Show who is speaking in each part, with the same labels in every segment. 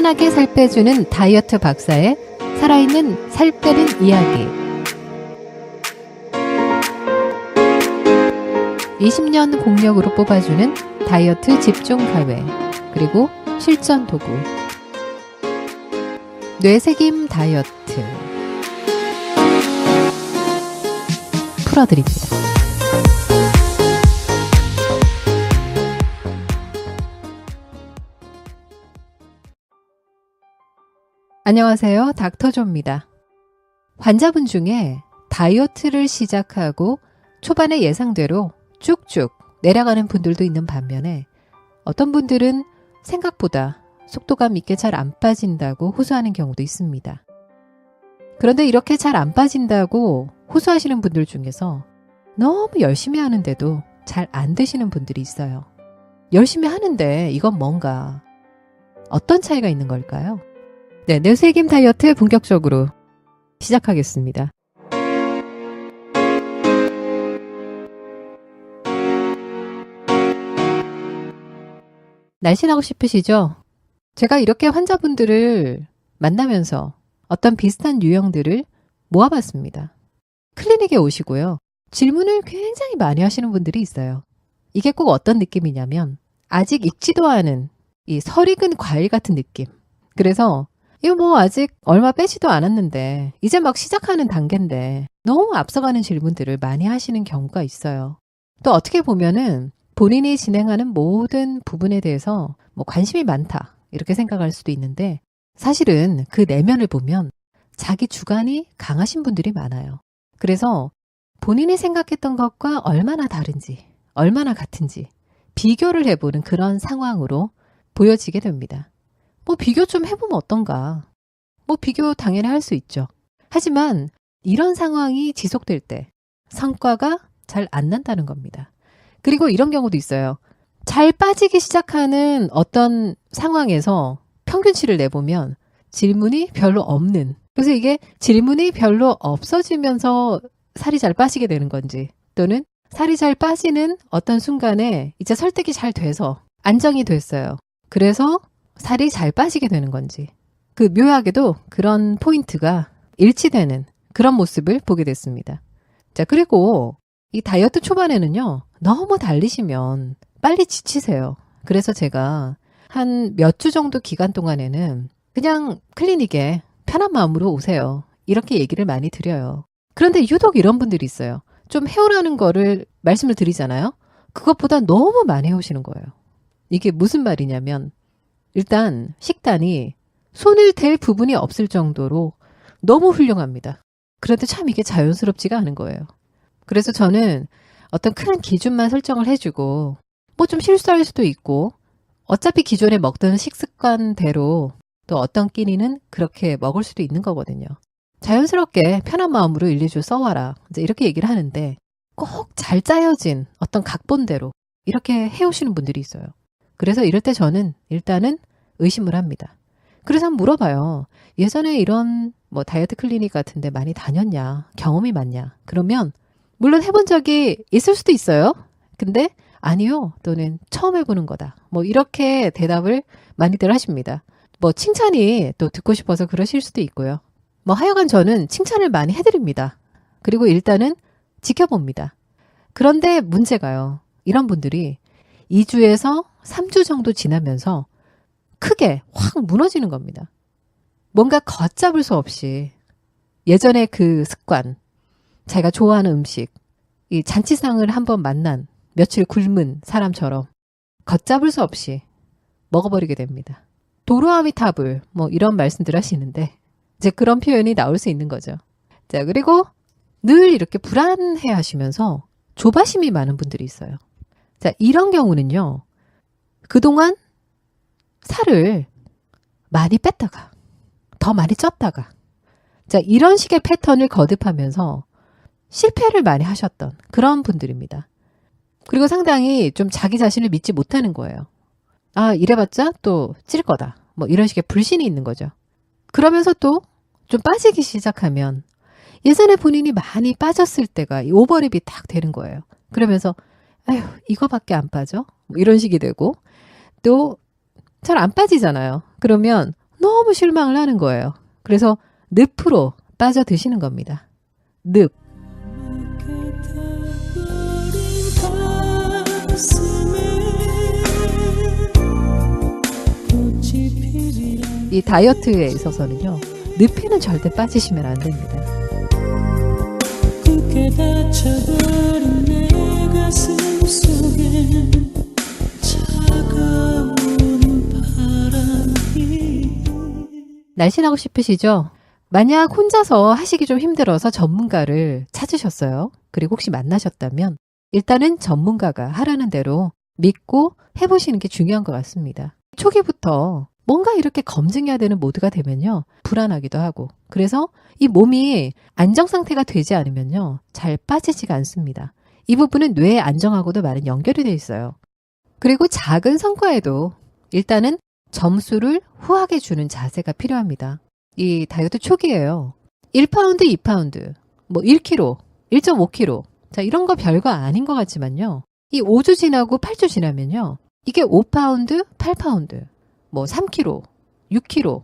Speaker 1: 편하게 살 빼주는 다이어트 박사의 살아있는 살 빼는 이야기. 20년 공력으로 뽑아주는 다이어트 집중 가외. 그리고 실전 도구. 뇌새김 다이어트. 풀어드립니다. 안녕하세요. 닥터조입니다. 환자분 중에 다이어트를 시작하고 초반에 예상대로 쭉쭉 내려가는 분들도 있는 반면에 어떤 분들은 생각보다 속도감 있게 잘 안 빠진다고 호소하는 경우도 있습니다. 그런데 이렇게 잘 안 빠진다고 호소하시는 분들 중에서 너무 열심히 하는데도 잘 안 되시는 분들이 있어요. 열심히 하는데 이건 뭔가 어떤 차이가 있는 걸까요? 네, 뇌세김 다이어트 본격적으로 시작하겠습니다. 날씬하고 싶으시죠? 제가 이렇게 환자분들을 만나면서 어떤 비슷한 유형들을 모아봤습니다. 클리닉에 오시고요. 질문을 굉장히 많이 하시는 분들이 있어요. 이게 꼭 어떤 느낌이냐면 아직 익지도 않은 이 설익은 과일 같은 느낌. 그래서 이거 뭐 아직 얼마 빼지도 않았는데 이제 막 시작하는 단계인데 너무 앞서가는 질문들을 많이 하시는 경우가 있어요. 또 어떻게 보면은 본인이 진행하는 모든 부분에 대해서 뭐 관심이 많다 이렇게 생각할 수도 있는데 사실은 그 내면을 보면 자기 주관이 강하신 분들이 많아요. 그래서 본인이 생각했던 것과 얼마나 다른지, 얼마나 같은지 비교를 해보는 그런 상황으로 보여지게 됩니다. 뭐 비교 좀 해보면 어떤가. 뭐 비교 당연히 할 수 있죠. 하지만 이런 상황이 지속될 때 성과가 잘 안 난다는 겁니다. 그리고 이런 경우도 있어요. 잘 빠지기 시작하는 어떤 상황에서 평균치를 내보면 질문이 별로 없는. 그래서 이게 질문이 별로 없어지면서 살이 잘 빠지게 되는 건지 또는 살이 잘 빠지는 어떤 순간에 이제 설득이 잘 돼서 안정이 됐어요. 그래서 살이 잘 빠지게 되는 건지. 그 묘하게도 그런 포인트가 일치되는 그런 모습을 보게 됐습니다. 자, 그리고 이 다이어트 초반에는요, 너무 달리시면 빨리 지치세요. 그래서 제가 한 몇 주 정도 기간 동안에는 그냥 클리닉에 편한 마음으로 오세요. 이렇게 얘기를 많이 드려요. 그런데 유독 이런 분들이 있어요. 좀 해오라는 거를 말씀을 드리잖아요. 그것보다 너무 많이 해오시는 거예요. 이게 무슨 말이냐면 일단 식단이 손을 댈 부분이 없을 정도로 너무 훌륭합니다. 그런데 참 이게 자연스럽지가 않은 거예요. 그래서 저는 어떤 큰 기준만 설정을 해주고 뭐 좀 실수할 수도 있고 어차피 기존에 먹던 식습관대로 또 어떤 끼니는 그렇게 먹을 수도 있는 거거든요. 자연스럽게 편한 마음으로 1, 2주 써와라. 이제 이렇게 얘기를 하는데 꼭 잘 짜여진 어떤 각본대로 이렇게 해오시는 분들이 있어요. 그래서 이럴 때 저는 일단은 의심을 합니다. 그래서 한번 물어봐요. 예전에 이런 뭐 다이어트 클리닉 같은데 많이 다녔냐? 경험이 많냐? 그러면 물론 해본 적이 있을 수도 있어요. 근데 아니요. 또는 처음 해보는 거다. 뭐 이렇게 대답을 많이들 하십니다. 뭐 칭찬이 또 듣고 싶어서 그러실 수도 있고요. 뭐 하여간 저는 칭찬을 많이 해드립니다. 그리고 일단은 지켜봅니다. 그런데 문제가요. 이런 분들이 2주에서 3주 정도 지나면서 크게 확 무너지는 겁니다. 뭔가 걷잡을 수 없이 예전에 그 습관, 자기가 좋아하는 음식, 이 잔치상을 한번 만난 며칠 굶은 사람처럼 걷잡을 수 없이 먹어버리게 됩니다. 도로아미타불 뭐 이런 말씀들 하시는데 이제 그런 표현이 나올 수 있는 거죠. 자 그리고 늘 이렇게 불안해 하시면서 조바심이 많은 분들이 있어요. 자 이런 경우는요. 그동안 살을 많이 뺐다가 더 많이 쪘다가 자 이런 식의 패턴을 거듭하면서 실패를 많이 하셨던 그런 분들입니다. 그리고 상당히 좀 자기 자신을 믿지 못하는 거예요. 아 이래봤자 또 찔 거다. 뭐 이런 식의 불신이 있는 거죠. 그러면서 또 좀 빠지기 시작하면 예전에 본인이 많이 빠졌을 때가 이 오버랩이 딱 되는 거예요. 그러면서 아휴 이거밖에 안 빠져? 뭐 이런 식이 되고 또 잘 안 빠지잖아요. 그러면 너무 실망을 하는 거예요. 그래서 늪으로 빠져 드시는 겁니다. 늪. 이 다이어트에 있어서는요. 늪에는 절대 빠지시면 안 됩니다. 날씬하고 싶으시죠? 만약 혼자서 하시기 좀 힘들어서 전문가를 찾으셨어요. 그리고 혹시 만나셨다면 일단은 전문가가 하라는 대로 믿고 해보시는 게 중요한 것 같습니다. 초기부터 뭔가 이렇게 검증해야 되는 모드가 되면요. 불안하기도 하고. 그래서 이 몸이 안정 상태가 되지 않으면요. 잘 빠지지가 않습니다. 이 부분은 뇌의 안정하고도 많은 연결이 돼 있어요. 그리고 작은 성과에도 일단은 점수를 후하게 주는 자세가 필요합니다. 이 다이어트 초기예요. 1파운드, 2파운드, 뭐 1kg, 1.5kg. 자, 이런 거 별거 아닌 것 같지만요. 이 5주 지나고 8주 지나면요. 이게 5파운드, 8파운드, 뭐 3kg, 6kg,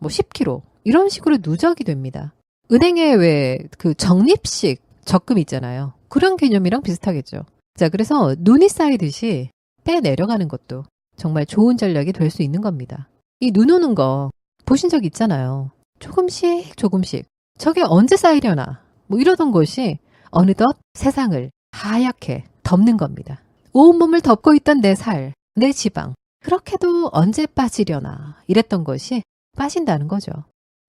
Speaker 1: 뭐 10kg. 이런 식으로 누적이 됩니다. 은행에 왜 그 적립식 적금 있잖아요. 그런 개념이랑 비슷하겠죠. 자, 그래서 눈이 쌓이듯이 빼 내려가는 것도 정말 좋은 전략이 될 수 있는 겁니다. 이 눈 오는 거 보신 적 있잖아요. 조금씩 조금씩 저게 언제 쌓이려나 뭐 이러던 것이 어느덧 세상을 하얗게 덮는 겁니다. 온몸을 덮고 있던 내 살, 내 지방 그렇게도 언제 빠지려나 이랬던 것이 빠진다는 거죠.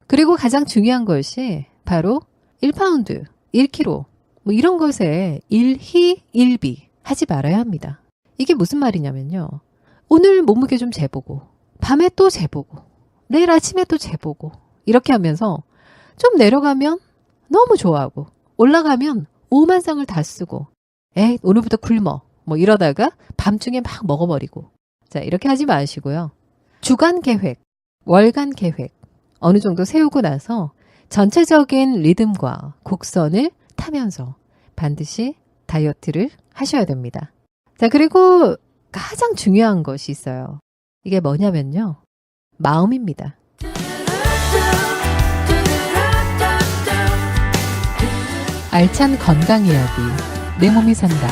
Speaker 1: 그리고 가장 중요한 것이 바로 1파운드, 1kg 뭐 이런 것에 일희 일비 하지 말아야 합니다. 이게 무슨 말이냐면요. 오늘 몸무게 좀 재보고 밤에 또 재보고 내일 아침에 또 재보고 이렇게 하면서 좀 내려가면 너무 좋아하고 올라가면 오만상을 다 쓰고 에이 오늘부터 굶어 뭐 이러다가 밤중에 막 먹어버리고 자 이렇게 하지 마시고요. 주간 계획, 월간 계획 어느 정도 세우고 나서 전체적인 리듬과 곡선을 타면서 반드시 다이어트를 하셔야 됩니다. 자, 그리고 가장 중요한 것이 있어요. 이게 뭐냐면요. 마음입니다. 알찬 건강 이야기. 내 몸이 산다.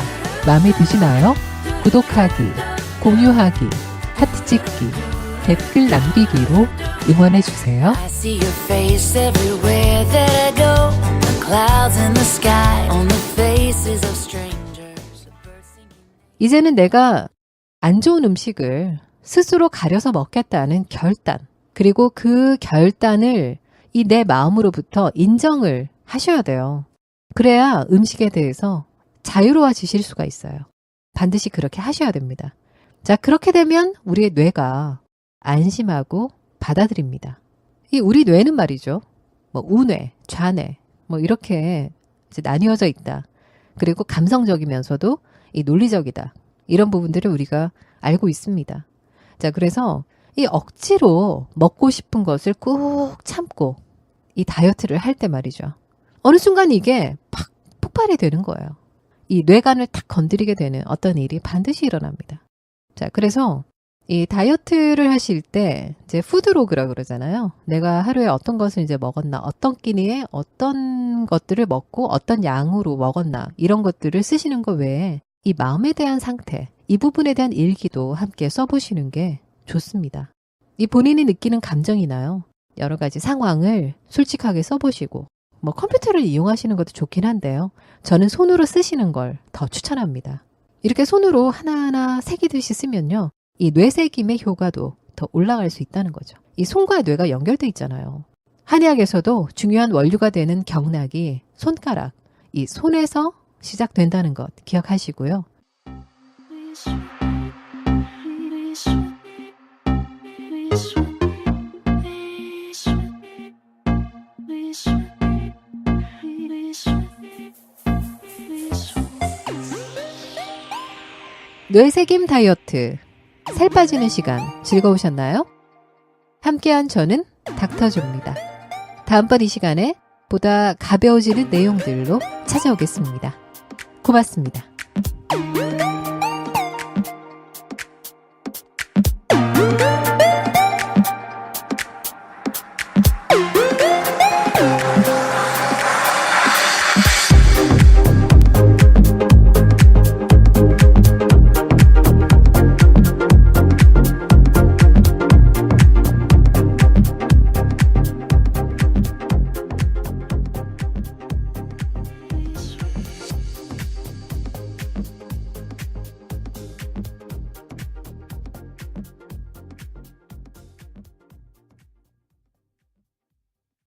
Speaker 1: 마음에 드시나요? 구독하기, 공유하기, 하트 찍기, 댓글 남기기로 응원해 주세요.
Speaker 2: I see your face everywhere that I go. On the clouds in the sky, on the faces of strangers. a bird singing.
Speaker 1: 이제는 내가 안 좋은 음식을 스스로 가려서 먹겠다는 결단, 그리고 그 결단을 이 내 마음으로부터 인정을 하셔야 돼요. 그래야 음식에 대해서 자유로워지실 수가 있어요. 반드시 그렇게 하셔야 됩니다. 자, 그렇게 되면 우리의 뇌가 안심하고 받아들입니다. 이 우리 뇌는 말이죠. 뭐 우뇌, 좌뇌, 뭐 이렇게 나뉘어져 있다. 그리고 감성적이면서도 이 논리적이다. 이런 부분들을 우리가 알고 있습니다. 자, 그래서 이 억지로 먹고 싶은 것을 꾹 참고 이 다이어트를 할 때 말이죠. 어느 순간 이게 팍 폭발이 되는 거예요. 이 뇌관을 탁 건드리게 되는 어떤 일이 반드시 일어납니다. 자, 그래서 이 다이어트를 하실 때 이제 푸드로그라 그러잖아요. 내가 하루에 어떤 것을 이제 먹었나, 어떤 끼니에 어떤 것들을 먹고 어떤 양으로 먹었나 이런 것들을 쓰시는 것 외에 이 마음에 대한 상태, 이 부분에 대한 일기도 함께 써보시는 게 좋습니다. 이 본인이 느끼는 감정이나요. 여러 가지 상황을 솔직하게 써보시고 뭐 컴퓨터를 이용하시는 것도 좋긴 한데요. 저는 손으로 쓰시는 걸 더 추천합니다. 이렇게 손으로 하나하나 새기듯이 쓰면요. 이 뇌새김의 효과도 더 올라갈 수 있다는 거죠. 이 손과 뇌가 연결돼 있잖아요. 한의학에서도 중요한 원료가 되는 경락이 손가락, 이 손에서 시작된다는 것 기억하시고요. 뇌새김 다이어트. 살 빠지는 시간 즐거우셨나요? 함께한 저는 닥터조입니다. 다음번 이 시간에 보다 가벼워지는 내용들로 찾아오겠습니다. 고맙습니다.